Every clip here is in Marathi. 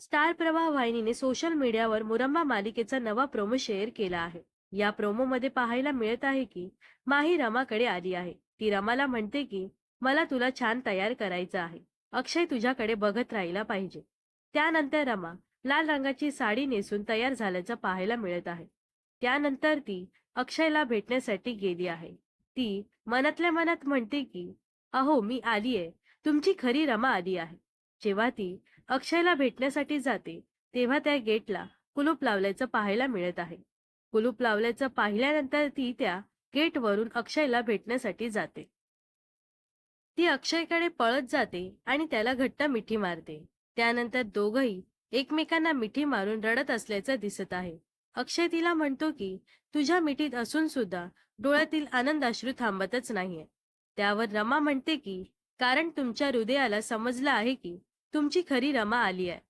स्टार प्रवाह वाहिनीने सोशल मीडियावर मुरंबा मालिकेचा नवा प्रोमो शेअर केला आहे. या प्रोमो मध्ये पाहायला मिळत आहे की माही रमाकडे आली आहे. ती रमाला म्हणते की मला तुला छान तयार करायचं आहे. अक्षय तुझ्याकडे बघत राहिला पाहिजे. त्यानंतर रमा लाल रंगाची साडी नेसून तयार झाल्याचं पाहायला मिळत आहे. त्यानंतर ती अक्षयला भेटण्यासाठी गेली आहे. ती मनातल्या मनात म्हणते की अहो मी आलीये. तुमची खरी रमा आली आहे. जेव्हा ती अक्षयला भेटण्यासाठी जाते तेव्हा त्या गेटला कुलूप लावल्याचं पाहायला मिळत आहे. कुलूप लावल्याचं पाहिल्यानंतर ती त्या गेटवरून अक्षयला भेटण्यासाठी जाते. ती अक्षयकडे पळत जाते आणि त्याला घट्ट मिठी मारते. त्यानंतर दोघही एकमेकांना मिठी मारून रडत असल्याचं दिसत आहे. अक्षय तिला म्हणतो की तुझ्या मिठीत असून सुद्धा डोळ्यातील आनंदाश्रू थांबतच नाहीये. त्यावर रमा म्हणते की कारण तुमच्या हृदयाला समजलं आहे की तुमची खरी रमा आली आहे.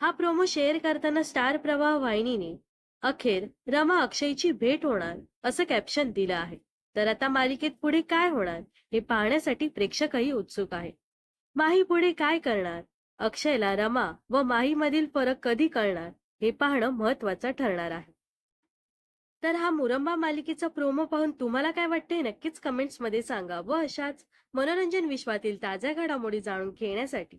हा प्रोमो शेअर करताना स्टार प्रवाह वाहिनीने अखेर रमा अक्षयची भेट होणार असं कॅप्शन दिलं आहे. तर आता मालिकेत पुढे काय होणार हे पाहण्यासाठी प्रेक्षकही उत्सुक आहे माही पुढे काय करणार? अक्षयला रमा व माही मधील फरक कधी कळणार हे पाहणं महत्वाचं ठरणार आहे. तर हा मुरंबा मालिकेचा प्रोमो पाहून तुम्हाला काय वाटते नक्कीच कमेंट्समध्ये सांगा व अशाच मनोरंजन विश्वातील ताज्या घडामोडी जाणून घेण्यासाठी